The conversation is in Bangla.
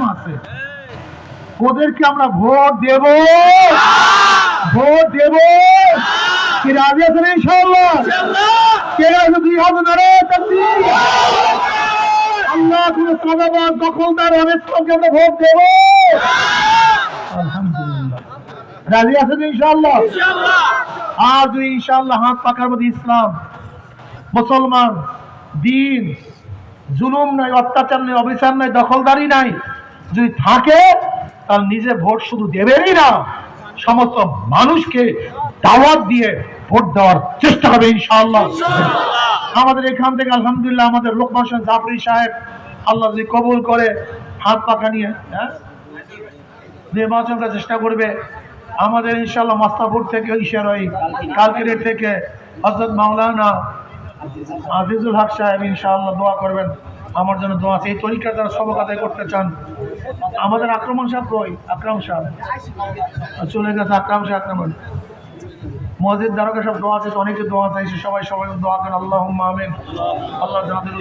প্রবলেম আছে? ওদেরকে আমরা ভোট দেব। ভোট দেব। কি রাজি আছেন ইনশাআল্লাহ? কে আছে দুই ধরে? তাকবীর আল্লাহ তুমি সাদাবাদ, দখলদার আমরা ভোট দেব। আলহামদুলিল্লাহ। রাজি আছেন ইনশাআল্লাহ? আর যদি ইনশাআল্লাহ হাত পাকার মধ্যে ইসলাম, মুসলমান, দিন, জুলুম নাই, অত্যাচার নাই, অবিচার নাই, দখলদারি নাই যদি থাকে তার নিজে ভোট শুধু দেবেনই না সমস্ত মানুষকে দাওয়াত দিয়ে ভোট দেওয়ার চেষ্টা করবে ইনশাআল্লাহ। আমাদের এখান থেকে আলহামদুলিল্লাহ আমাদের লোকমান জাফরি সাহেব আল্লাহ যদি কবুল করে হাত পাকা নিয়ে হ্যাঁ নির্বাচন করার চেষ্টা করবে। আমাদের ইনশাল্লাহ মাস্তাপুর থেকে ইশার ওই কালকেরের থেকে হজরত মাওলানা আজিজুল হক সাহেব ইনশাআল্লাহ দোয়া করবেন। আমার জন্য দোয়া আছে। এই তরিকার যারা সবক আদায় করতে চান। আমাদের আক্রমণ সাহেব রয় আকরাম সাহেব চলে গেছে আকরাম সাহেব আক্রমণ মসজিদ দ্বারকা সব দোয়া আছে অনেকে দোয়া চাইছে। সবাই সবাই দোয়া করেন। আল্লাহ আমিন। আল্লাহ যাদের